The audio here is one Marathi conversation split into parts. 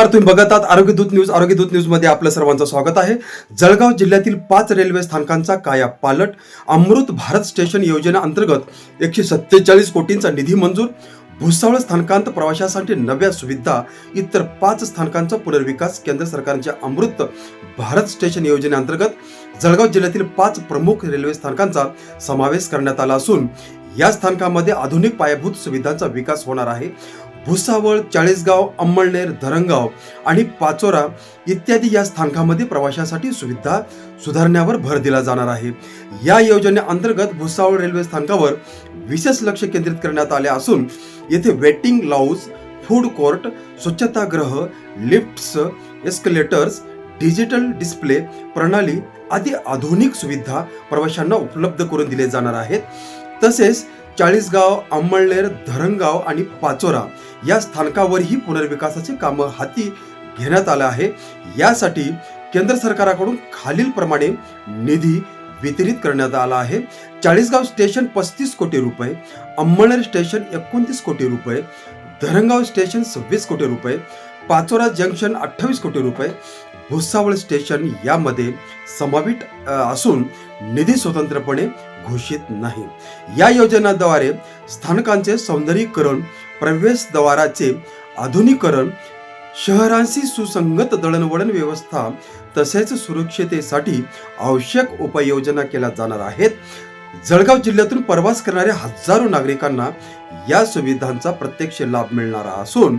तर तुम्ही बघत आहात आरोग्य दूत न्यूज आरोग्य दूत न्यूजमध्ये आपलं सर्वांचं स्वागत आहे. जळगाव जिल्ह्यातील पाच रेल्वे स्थानकांचा काया पालट अमृत भारत स्टेशन योजना अंतर्गत एकशे सत्तेचाळीस कोटींचा निधी मंजूर भुसावळ स्थानकांत प्रवाशांसाठी नव्या सुविधा इतर पाच स्थानकांचा पुनर्विकास केंद्र सरकारच्या अमृत भारत स्टेशन योजनेअंतर्गत जळगाव जिल्ह्यातील पाच प्रमुख रेल्वे स्थानकांचा समावेश करण्यात आला असून या स्थानकामध्ये आधुनिक पायाभूत सुविधांचा विकास होणार आहे. भुसावळ चाळीसगाव अंमळनेर धरणगाव आणि पाचोरा इत्यादी या स्थानकामध्ये प्रवाशासाठी सुविधा सुधारण्यावर भर दिला जाणार आहे. या योजनेअंतर्गत भुसावळ रेल्वे स्थानकावर विशेष लक्ष केंद्रित करण्यात आले असून येथे वेटिंग लाऊज फूड कोर्ट स्वच्छतागृह लिफ्ट्स एस्कलेटर्स डिजिटल डिस्प्ले प्रणाली आदी आधुनिक सुविधा प्रवाशांना उपलब्ध करून दिले जाणार आहेत. तसेच चाळीसगाव अंमळनेर धरणगाव आणि पाचोरा या स्थानकावरही पुनर्विकासाचे कामं हाती घेण्यात आलं आहे. यासाठी केंद्र सरकारकडून खालील प्रमाणे निधी वितरित करण्यात आला आहे. चाळीसगाव स्टेशन पस्तीस कोटी रुपये अंमळनेर स्टेशन एकोणतीस कोटी रुपये धरणगाव स्टेशन सव्वीस कोटी रुपये पाचोरा जंक्शन अठ्ठावीस कोटी रुपये भुसावळ स्टेशन यामध्ये समावित असून निधी स्वतंत्रपणे घोषित नाही. या योजनेद्वारे स्थानकांचे सौंदर्यीकरण प्रवेशद्वाराचे आधुनिकरण शहरांशी सुसंगत दळणवळण व्यवस्था तसेच सुरक्षितेसाठी आवश्यक उपाययोजना केल्या जाणार आहेत. जळगाव जिल्ह्यातून प्रवास करणाऱ्या हजारो नागरिकांना या सुविधांचा प्रत्यक्ष लाभ मिळणार असून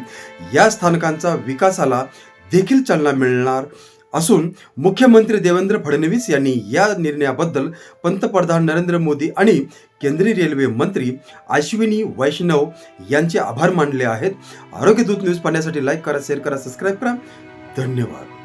या स्थानकांचा विकासाला देखील चालना मिळणार असून मुख्यमंत्री देवेंद्र फडणवीस यांनी या निर्णयाबद्दल पंतप्रधान नरेंद्र मोदी आणि केंद्रीय रेल्वे मंत्री अश्विनी वैष्णव यांचे आभार मानले आहेत. आरोग्य दूत न्यूज पाहण्यासाठी लाईक करा शेअर करा सबस्क्राईब करा. धन्यवाद.